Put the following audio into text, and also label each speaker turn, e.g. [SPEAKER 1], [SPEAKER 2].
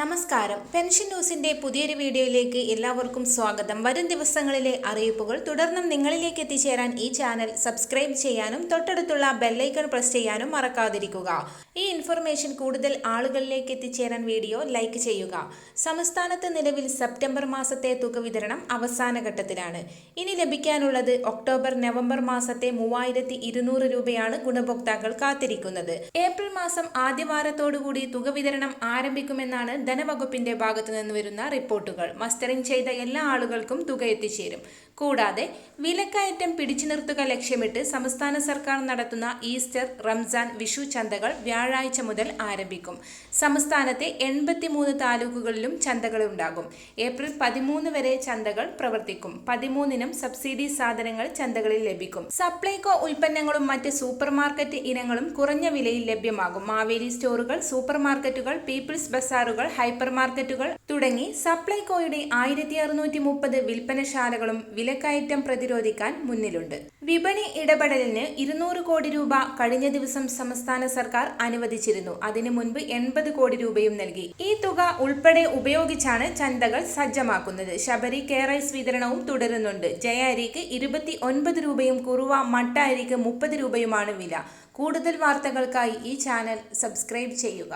[SPEAKER 1] നമസ്കാരം. പെൻഷൻ ന്യൂസിന്റെ പുതിയൊരു വീഡിയോയിലേക്ക് എല്ലാവർക്കും സ്വാഗതം. വരും ദിവസങ്ങളിലെ അറിയിപ്പുകൾ തുടർന്നും നിങ്ങളിലേക്ക് എത്തിച്ചേരാൻ ഈ ചാനൽ സബ്സ്ക്രൈബ് ചെയ്യാനും തൊട്ടടുത്തുള്ള ബെല്ലൈക്കൺ പ്രസ് ചെയ്യാനും മറക്കാതിരിക്കുക. ഈ ഇൻഫർമേഷൻ കൂടുതൽ ആളുകളിലേക്ക് എത്തിച്ചേരാൻ വീഡിയോ ലൈക്ക് ചെയ്യുക. സംസ്ഥാനത്ത് നിലവിൽ സെപ്റ്റംബർ മാസത്തെ തുക വിതരണം അവസാന ഘട്ടത്തിലാണ്. ഇനി ലഭിക്കാനുള്ളത് ഒക്ടോബർ നവംബർ മാസത്തെ മൂവായിരത്തി ഇരുന്നൂറ് രൂപയാണ് ഗുണഭോക്താക്കൾ കാത്തിരിക്കുന്നത്. ഏപ്രിൽ മാസം ആദ്യവാരത്തോടുകൂടി തുക വിതരണം ആരംഭിക്കുമെന്നാണ് ധനവകുപ്പിന്റെ ഭാഗത്തു നിന്ന് വരുന്ന റിപ്പോർട്ടുകൾ. മസ്റ്ററിംഗ് ചെയ്ത എല്ലാ ആളുകൾക്കും തുക എത്തിച്ചേരും. കൂടാതെ വിലക്കയറ്റം പിടിച്ചു നിർത്തുക ലക്ഷ്യമിട്ട് സംസ്ഥാന സർക്കാർ നടത്തുന്ന ഈസ്റ്റർ റംസാൻ വിഷു ചന്തകൾ വ്യാഴാഴ്ച മുതൽ ആരംഭിക്കും. സംസ്ഥാനത്തെ എൺപത്തിമൂന്ന് താലൂക്കുകളിലും ചന്തകളുണ്ടാകും ഏപ്രിൽ പതിമൂന്ന് വരെ ചന്തകൾ പ്രവർത്തിക്കും. പതിമൂന്നിനും സബ്സിഡി സാധനങ്ങൾ ചന്തകളിൽ ലഭിക്കും. സപ്ലൈകോ ഉൽപ്പന്നങ്ങളും മറ്റ് സൂപ്പർ മാർക്കറ്റ് ഇനങ്ങളും കുറഞ്ഞ വിലയിൽ ലഭ്യമാകും. മാവേലി സ്റ്റോറുകൾ സൂപ്പർ മാർക്കറ്റുകൾ പീപ്പിൾസ് ബസാറുകൾ ഹൈപ്പർ മാർക്കറ്റുകൾ തുടങ്ങി സപ്ലൈകോയുടെ ആയിരത്തി അറുന്നൂറ്റി മുപ്പത് വിൽപ്പനശാലകളും വിലക്കയറ്റം പ്രതിരോധിക്കാൻ മുന്നിലുണ്ട്. വിപണി ഇടപെടലിന് ഇരുന്നൂറ് കോടി രൂപ കഴിഞ്ഞ ദിവസം സംസ്ഥാന സർക്കാർ അനുവദിച്ചിരുന്നു. അതിനു മുൻപ് എൺപത് കോടി രൂപയും നൽകി. ഈ തുക ഉൾപ്പെടെ ഉപയോഗിച്ചാണ് ചന്തകൾ സജ്ജമാക്കുന്നത്. ശബരി കെയറൈസ് വിതരണവും തുടരുന്നുണ്ട്. ജയ അരിക്ക് ഇരുപത്തി ഒൻപത് രൂപയും കുറുവ മട്ട അരിക്ക് മുപ്പത് രൂപയുമാണ് വില. കൂടുതൽ വാർത്തകൾക്കായി ഈ ചാനൽ സബ്സ്ക്രൈബ് ചെയ്യുക.